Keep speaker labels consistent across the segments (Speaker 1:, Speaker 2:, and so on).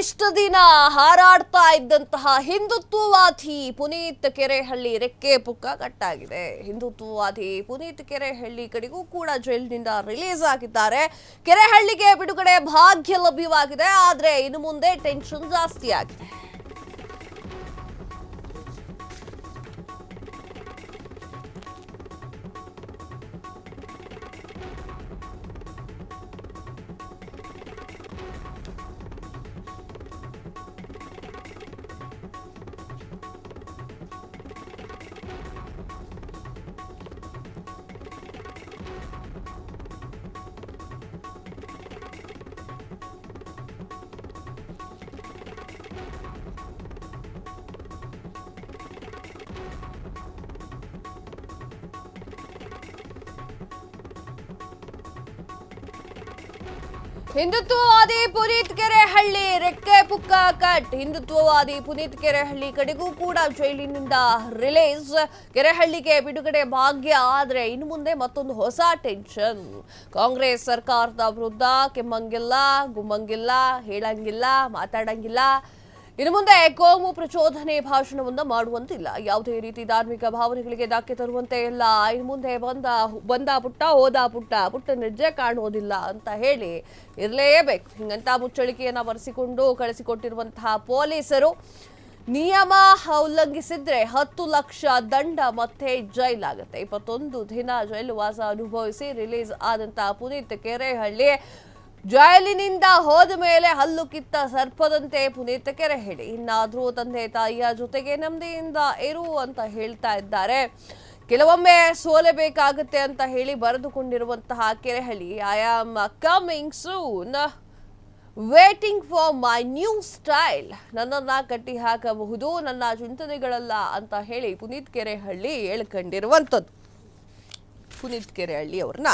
Speaker 1: ಇಷ್ಟು ದಿನ ಹಾರಾಡ್ತಾ ಇದ್ದಂತಹ ಹಿಂದುತ್ವವಾದಿ ಪುನೀತ್ ಕೆರೆಹಳ್ಳಿ ರೆಕ್ಕೆ ಪುಕ್ಕ ಕಟ್ಟಾಗಿದೆ. ಹಿಂದುತ್ವವಾದಿ ಪುನೀತ್ ಕೆರೆಹಳ್ಳಿ ಕಡೆಗೂ ಕೂಡ ಜೈಲಿನಿಂದ ರಿಲೀಸ್ ಆಗಿದ್ದಾರೆ. ಕೆರೆಹಳ್ಳಿಗೆ ಬಿಡುಗಡೆ ಭಾಗ್ಯ ಲಭ್ಯವಾಗಿದೆ ಆದರೆ ಇನ್ನು ಮುಂದೆ ಟೆನ್ಷನ್ ಜಾಸ್ತಿ ಆಗಿದೆ. ಹಿಂದುತ್ವವಾದಿ ಪುನೀತ್ ಕೆರೆ ಹಳ್ಳಿ ರೆಕ್ಕೆ ಪುಕ್ಕ ಕಟ್. ಹಿಂದುತ್ವವಾದಿ ಪುನೀತ್ ಕೆರೆಹಳ್ಳಿ ಕಡೆಗೂ ಕೂಡ ಜೈಲಿನಿಂದ ರಿಲೀಸ್. ಕೆರೆಹಳ್ಳಿಗೆ ಬಿಡುಗಡೆ ಭಾಗ್ಯ, ಆದ್ರೆ ಇನ್ನು ಮುಂದೆ ಮತ್ತೊಂದು ಹೊಸ ಟೆನ್ಷನ್. ಕಾಂಗ್ರೆಸ್ ಸರ್ಕಾರದ ವಿರುದ್ಧ ಕೆಮ್ಮಂಗಿಲ್ಲ, ಗುಮ್ಮಂಗಿಲ್ಲ, ಹೇಳಂಗಿಲ್ಲ, ಮಾತಾಡಂಗಿಲ್ಲ. ಇನ್ನು ಮುಂದೆ ಕೋಮು ಪ್ರಚೋದನೆ ಭಾಷಣವನ್ನು ಮಾಡುವಂತಿಲ್ಲ. ಯಾವುದೇ ರೀತಿ ಧಾರ್ಮಿಕ ಭಾವನೆಗಳಿಗೆ ಧಕ್ಕೆ ತರುವಂತೆ ಇಲ್ಲ. ಇನ್ನು ಮುಂದೆ ಬಂದ ಬಂದ ಪುಟ್ಟ, ಹೋದ ಪುಟ್ಟ ಪುಟ್ಟ ನಿರ್ಜೆ ಕಾಣುವುದಿಲ್ಲ ಅಂತ ಹೇಳಿ ಇರಲೇಬೇಕು. ಹಿಂಗಂತ ಮುಚ್ಚಳಿಕೆಯನ್ನ ಬರೆಸಿಕೊಂಡು ಕಳಿಸಿಕೊಟ್ಟಿರುವಂತಹ ಪೊಲೀಸರು ನಿಯಮ ಉಲ್ಲಂಘಿಸಿದ್ರೆ ಹತ್ತು ಲಕ್ಷ ದಂಡ ಮತ್ತೆ ಜೈಲಾಗುತ್ತೆ. ಇಪ್ಪತ್ತೊಂದು ದಿನ ಜೈಲು ವಾಸ ಅನುಭವಿಸಿ ರಿಲೀಸ್ ಆದಂತಹ ಪುನೀತ್ ಕೆರೆಹಳ್ಳಿ ಜೈಲಿನಿಂದ ಹೋದ ಮೇಲೆ ಹಲ್ಲು ಕಿತ್ತ ಸರ್ಪದಂತೆ ಪುನೀತ್ ಕೆರೆ ಹೇಳಿ ಇನ್ನಾದರೂ ತಂದೆ ತಾಯಿಯ ಜೊತೆಗೆ ನೆಮ್ಮದಿಯಿಂದ ಇರು ಅಂತ ಹೇಳ್ತಾ ಇದ್ದಾರೆ. ಕೆಲವೊಮ್ಮೆ ಸೋಲಬೇಕಾಗುತ್ತೆ ಅಂತ ಹೇಳಿ ಬರೆದುಕೊಂಡಿರುವಂತಹ Kerehalli I am coming soon waiting for my new style ನನ್ನನ್ನ ಕಟ್ಟಿ ಹಾಕಬಹುದು, ನನ್ನ ಚಿಂತನೆಗಳಲ್ಲ ಅಂತ ಹೇಳಿ ಪುನೀತ್ ಕೆರೆಹಳ್ಳಿ ಹೇಳ್ಕೊಂಡಿರುವಂಥದ್ದು. ಪುನೀತ್ ಕೆರೆಹಳ್ಳಿ ಅವ್ರನ್ನ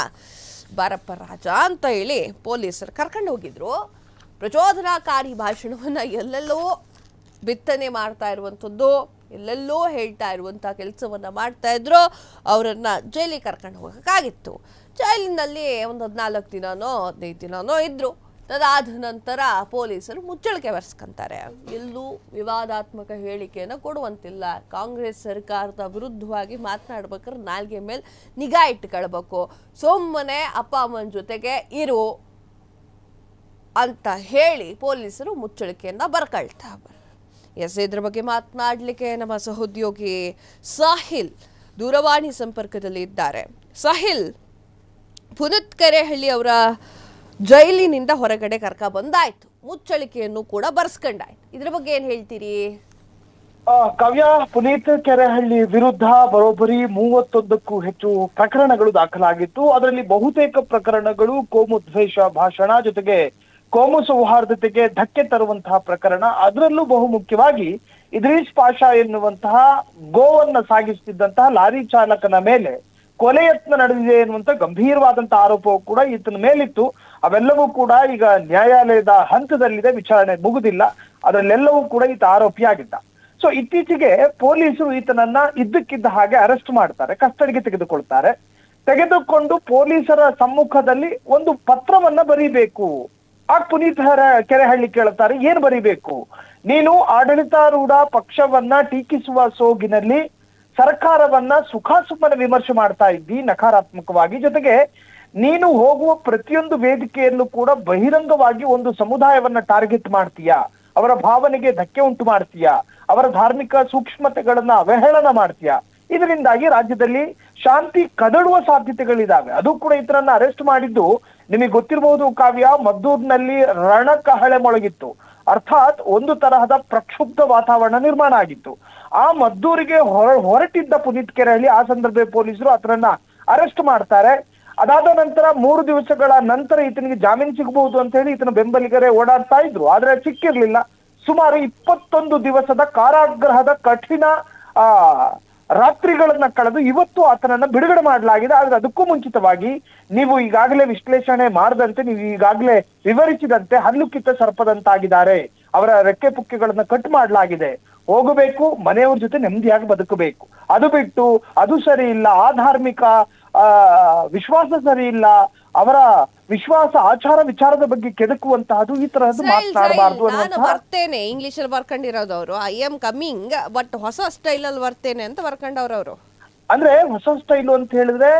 Speaker 1: ಬಾರಪ್ಪ ರಾಜ ಅಂತ ಹೇಳಿ ಪೊಲೀಸರು ಕರ್ಕೊಂಡು ಹೋಗಿದ್ರು. ಪ್ರಚೋದನಾಕಾರಿ ಭಾಷಣವನ್ನು ಎಲ್ಲೆಲ್ಲೋ ಬಿತ್ತನೆ ಮಾಡ್ತಾ ಇರುವಂಥದ್ದು ಎಲ್ಲೆಲ್ಲೋ ಹೇಳ್ತಾ ಇರುವಂಥ ಕೆಲಸವನ್ನು ಮಾಡ್ತಾ ಇದ್ರು. ಅವರನ್ನು ಜೈಲಿಗೆ ಕರ್ಕೊಂಡು ಹೋಗೋಕ್ಕಾಗಿತ್ತು. ಜೈಲಿನಲ್ಲಿ ಒಂದು ಹದಿನಾಲ್ಕು ದಿನನೋ, ಹದಿನೈದು ದಿನನೋ ಇದ್ರು. ಅದಾದ ನಂತರ ಪೊಲೀಸರು ಮುಚ್ಚಳಿಕೆ ಬರ್ಸ್ಕೊಂತಾರೆ ಎಲ್ಲೂ ವಿವಾದಾತ್ಮಕ ಹೇಳಿಕೆಯನ್ನು ಕೊಡುವಂತಿಲ್ಲ. ಕಾಂಗ್ರೆಸ್ ಸರ್ಕಾರದ ವಿರುದ್ಧವಾಗಿ ಮಾತನಾಡ್ಬೇಕಾದ್ರೆ ನಾಲ್ಗೆ ಮೇಲೆ ನಿಗಾ ಇಟ್ಕೊಳ್ಬೇಕು. ಸುಮ್ಮನೆ ಅಪ್ಪ, ಅಮ್ಮನ ಜೊತೆಗೆ ಇರು ಅಂತ ಹೇಳಿ ಪೊಲೀಸರು ಮುಚ್ಚಳಿಕೆಯನ್ನ ಬರ್ಕೊಳ್ತಾ ಎಸ್, ಇದ್ರ ಬಗ್ಗೆ ಮಾತನಾಡಲಿಕ್ಕೆ ನಮ್ಮ ಸಹೋದ್ಯೋಗಿ ಸಾಹಿಲ್ ದೂರವಾಣಿ ಸಂಪರ್ಕದಲ್ಲಿ ಇದ್ದಾರೆ ಸಾಹಿಲ್ ಪುನತ್ಕೆರೆಹಳ್ಳಿ ಅವರ ಜೈಲಿನಿಂದ ಹೊರಗಡೆ ಕರ್ಕ ಬಂದಾಯ್ತು. ಮುಚ್ಚಳಿಕೆಯನ್ನು ಕೂಡ ಬರ್ಸ್ಕೊಂಡಾಯ್ತು. ಇದ್ರ ಬಗ್ಗೆ ಏನ್ ಹೇಳ್ತೀರಿ?
Speaker 2: ಕವ್ಯ, ಪುನೀತ್ ಕೆರೆಹಳ್ಳಿ ವಿರುದ್ಧ ಬರೋಬ್ಬರಿ ಮೂವತ್ತೊಂದಕ್ಕೂ ಹೆಚ್ಚು ಪ್ರಕರಣಗಳು ದಾಖಲಾಗಿತ್ತು. ಅದರಲ್ಲಿ ಬಹುತೇಕ ಪ್ರಕರಣಗಳು ಕೋಮು ದ್ವೇಷ ಭಾಷಣ ಜೊತೆಗೆ ಕೋಮು ಸೌಹಾರ್ದತೆಗೆ ಧಕ್ಕೆ ತರುವಂತಹ ಪ್ರಕರಣ. ಅದರಲ್ಲೂ ಬಹುಮುಖ್ಯವಾಗಿ ಇದ್ರೀಶ್ ಪಾಷಾ ಎನ್ನುವಂತಹ ಗೋವನ್ನ ಸಾಗಿಸುತ್ತಿದ್ದಂತಹ ಲಾರಿ ಚಾಲಕನ ಮೇಲೆ ಕೊಲೆ ಯತ್ನ ನಡೆದಿದೆ ಎನ್ನುವಂತ ಗಂಭೀರವಾದಂತಹ ಆರೋಪವು ಕೂಡ ಈತನ ಮೇಲಿತ್ತು. ಅವೆಲ್ಲವೂ ಕೂಡ ಈಗ ನ್ಯಾಯಾಲಯದ ಹಂತದಲ್ಲಿದೆ, ವಿಚಾರಣೆ ಮುಗುದಿಲ್ಲ. ಅದರಲ್ಲೆಲ್ಲವೂ ಕೂಡ ಈತ ಆರೋಪಿಯಾಗಿದ್ದ ಸೊ ಇತ್ತೀಚೆಗೆ ಪೊಲೀಸರು ಈತನನ್ನ ಇದ್ದಕ್ಕಿದ್ದ ಹಾಗೆ ಅರೆಸ್ಟ್ ಮಾಡ್ತಾರೆ, ಕಸ್ಟಡಿಗೆ ತೆಗೆದುಕೊಳ್ತಾರೆ. ತೆಗೆದುಕೊಂಡು ಪೊಲೀಸರ ಸಮ್ಮುಖದಲ್ಲಿ ಒಂದು ಪತ್ರವನ್ನ ಬರೀಬೇಕು. ಆ ಪುನೀತ್ ಕೆರೆಹಳ್ಳಿ ಕೇಳುತ್ತಾರೆ, ಏನ್ ಬರೀಬೇಕು? ನೀನು ಆಡಳಿತಾರೂಢ ಪಕ್ಷವನ್ನ ಟೀಕಿಸುವ ಸೋಗಿನಲ್ಲಿ ಸರ್ಕಾರವನ್ನ ಸುಖಾಸುಮ್ಮನ ವಿಮರ್ಶೆ ಮಾಡ್ತಾ ಇದ್ದಿ ನಕಾರಾತ್ಮಕವಾಗಿ. ಜೊತೆಗೆ ನೀನು ಹೋಗುವ ಪ್ರತಿಯೊಂದು ವೇದಿಕೆಯಲ್ಲೂ ಕೂಡ ಬಹಿರಂಗವಾಗಿ ಒಂದು ಸಮುದಾಯವನ್ನ ಟಾರ್ಗೆಟ್ ಮಾಡ್ತೀಯಾ? ಅವರ ಭಾವನೆಗೆ ಧಕ್ಕೆ ಉಂಟು ಮಾಡ್ತೀಯಾ? ಅವರ ಧಾರ್ಮಿಕ ಸೂಕ್ಷ್ಮತೆಗಳನ್ನ ಅವಹೇಳನ ಮಾಡ್ತೀಯಾ? ಇದರಿಂದಾಗಿ ರಾಜ್ಯದಲ್ಲಿ ಶಾಂತಿ ಕದಡುವ ಸಾಧ್ಯತೆಗಳಿದಾವೆ. ಅದು ಕೂಡ ಇತರನ್ನ ಅರೆಸ್ಟ್ ಮಾಡಿದ್ದು ನಿಮಗೆ ಗೊತ್ತಿರಬಹುದು ಕಾವ್ಯ, ಮದ್ದೂರ್ನಲ್ಲಿ ರಣಕಹಳೆ ಮೊಳಗಿತ್ತು. ಅರ್ಥಾತ್ ಒಂದು ತರಹದ ಪ್ರಕ್ಷುಬ್ಧ ವಾತಾವರಣ ನಿರ್ಮಾಣ ಆಗಿತ್ತು. ಆ ಮದ್ದೂರಿಗೆ ಹೊರ, ಹೊರಟಿದ್ದ ಪುನೀತ್ ಕೆರಹಳ್ಳಿ ಆ ಸಂದರ್ಭ ಪೊಲೀಸರು ಆತನನ್ನ ಅರೆಸ್ಟ್ ಮಾಡ್ತಾರೆ. ಅದಾದ ನಂತರ ಮೂರು ದಿವಸಗಳ ನಂತರ ಈತನಿಗೆ ಜಾಮೀನು ಸಿಗಬಹುದು ಅಂತ ಹೇಳಿ ಈತನ ಬೆಂಬಲಿಗರೇ ಓಡಾಡ್ತಾ ಇದ್ರು. ಆದ್ರೆ ಸಿಕ್ಕಿರ್ಲಿಲ್ಲ. ಸುಮಾರು ಇಪ್ಪತ್ತೊಂದು ದಿವಸದ ಕಾರಾಗ್ರಹದ ಕಠಿಣ, ಆ ರಾತ್ರಿಗಳನ್ನ ಕಳೆದು ಇವತ್ತು ಆತನನ್ನ ಬಿಡುಗಡೆ ಮಾಡಲಾಗಿದೆ. ಆದ್ರೆ ಅದಕ್ಕೂ ಮುಂಚಿತವಾಗಿ ನೀವು ಈಗಾಗಲೇ ವಿಶ್ಲೇಷಣೆ ಮಾಡದಂತೆ, ನೀವು ಈಗಾಗಲೇ ವಿವರಿಸಿದಂತೆ ಹಲ್ಲು ಕಿತ್ತ ಸರ್ಪದಂತಾಗಿದ್ದಾರೆ. ಅವರ ರೆಕ್ಕೆ ಪುಕ್ಕೆಗಳನ್ನ ಕಟ್ ಮಾಡಲಾಗಿದೆ. ಹೋಗಬೇಕು ಮನೆಯವ್ರ ಜೊತೆ ನೆಮ್ಮದಿಯಾಗಿ ಬದುಕಬೇಕು. ಅದು ಬಿಟ್ಟು ಅದು ಸರಿ ಇಲ್ಲ ಆ ಧಾರ್ಮಿಕ ಆ ವಿಶ್ವಾಸ ಸರಿ ಇಲ್ಲ ಅವರ ವಿಶ್ವಾಸ ಆಚಾರ ವಿಚಾರದ ಬಗ್ಗೆ ಕೆದಕುವಂತಹದ್ದು ಈ ತರಹದ್ದು ಮಾತನಾಡಬಾರ್ದು
Speaker 1: ನಾನು ಬರ್ತೇನೆ. ಇಂಗ್ಲಿಷ್ ಅಲ್ಲಿ ಬರ್ಕೊಂಡಿರೋದವ್ರು ಐ ಆಮ್ ಕಮಿಂಗ್ ಬಟ್ ಹೊಸ ಸ್ಟೈಲ್ ಅಲ್ಲಿ ಬರ್ತೇನೆ ಅಂತ ಬರ್ಕೊಂಡವ್ರು ಅವರು.
Speaker 2: ಅಂದ್ರೆ ಹೊಸ ಸ್ಟೈಲ್ ಅಂತ ಹೇಳಿದ್ರೆ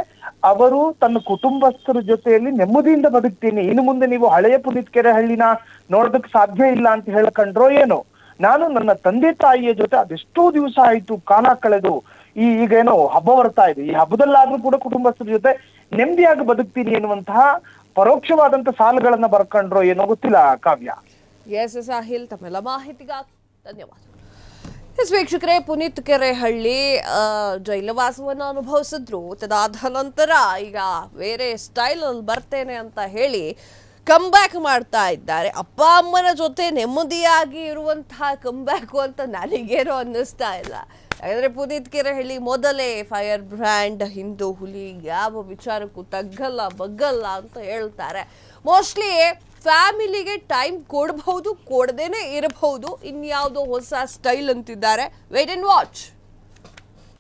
Speaker 2: ಅವರು ತನ್ನ ಕುಟುಂಬಸ್ಥರ ಜೊತೆಯಲ್ಲಿ ನೆಮ್ಮದಿಯಿಂದ ಬದುಕ್ತೀನಿ. ಇನ್ನು ಮುಂದೆ ನೀವು ಹಳೆಯ ಪುನೀತ್ ಕೆರೆ ಹಳ್ಳಿನ ನೋಡೋದಕ್ಕೆ ಸಾಧ್ಯ ಇಲ್ಲ ಅಂತ ಹೇಳ್ಕೊಂಡ್ರೋ ಏನೋ. ನಾನು ನನ್ನ ತಂದೆ ತಾಯಿಯ ಜೊತೆ ಅದೆಷ್ಟೋ ದಿವಸ ಆಯ್ತು ಕಾಲ ಕಳೆದು, ಈ ಈಗೇನೋ ಹಬ್ಬ ಬರ್ತಾ ಇದೆ. ಈ ಹಬ್ಬದಲ್ಲಾದ್ರೂ ಕೂಡ ಕುಟುಂಬಸ್ಥರ ಜೊತೆ ನೆಮ್ಮದಿಯಾಗಿ ಬದುಕ್ತೀನಿ ಎನ್ನುವಂತಹ ಪರೋಕ್ಷವಾದಂತ ಸಾಲುಗಳನ್ನ ಬರ್ಕೊಂಡ್ರೋ ಏನೋ ಗೊತ್ತಿಲ್ಲ ಕಾವ್ಯ.
Speaker 1: ಎಸ್ ಸಾಹಿಲ್ ತಮ್ಮೆಲ್ಲ ಮಾಹಿತಿಗಾಗಿ ಧನ್ಯವಾದ. ಎಸ್ ವೀಕ್ಷಕರೇ, ಪುನೀತ್ ಕೆರೆಹಳ್ಳಿ ಜೈಲವಾಸವನ್ನು ಅನುಭವಿಸಿದ್ರು. ತದಾದ ನಂತರ ಈಗ ಬೇರೆ ಸ್ಟೈಲ್ ಅಲ್ಲಿ ಬರ್ತೇನೆ ಅಂತ ಹೇಳಿ ಬ್ಯಾಕ್ ಮಾಡ್ತಾ ಇದ್ದಾರೆ. ಅಪ್ಪ, ಅಮ್ಮನ ಜೊತೆ ನೆಮ್ಮದಿಯಾಗಿ ಇರುವಂತಹ ಕಂಬ್ಯಾಕು ಅಂತ ನನಗೇನು ಅನ್ನಿಸ್ತಾ ಇಲ್ಲ. ಯಾಕಂದ್ರೆ ಪುನೀತ್ ಹೇಳಿ ಮೊದಲೇ ಫೈರ್ ಬ್ರ್ಯಾಂಡ್, ಹಿಂದೂ ಹುಲಿ, ಯಾವ ವಿಚಾರಕ್ಕೂ ತಗ್ಗಲ್ಲ, ಬಗ್ಗಲ್ಲ ಅಂತ ಹೇಳ್ತಾರೆ. ಮೋಸ್ಟ್ಲಿ ಫ್ಯಾಮಿಲಿಗೆ ಟೈಮ್ ಕೊಡಬಹುದು, ಕೊಡದೇನೆ ಇರಬಹುದು. ಇನ್ಯಾವುದೋ ಹೊಸ ಸ್ಟೈಲ್ ಅಂತಿದ್ದಾರೆ. Wait and watch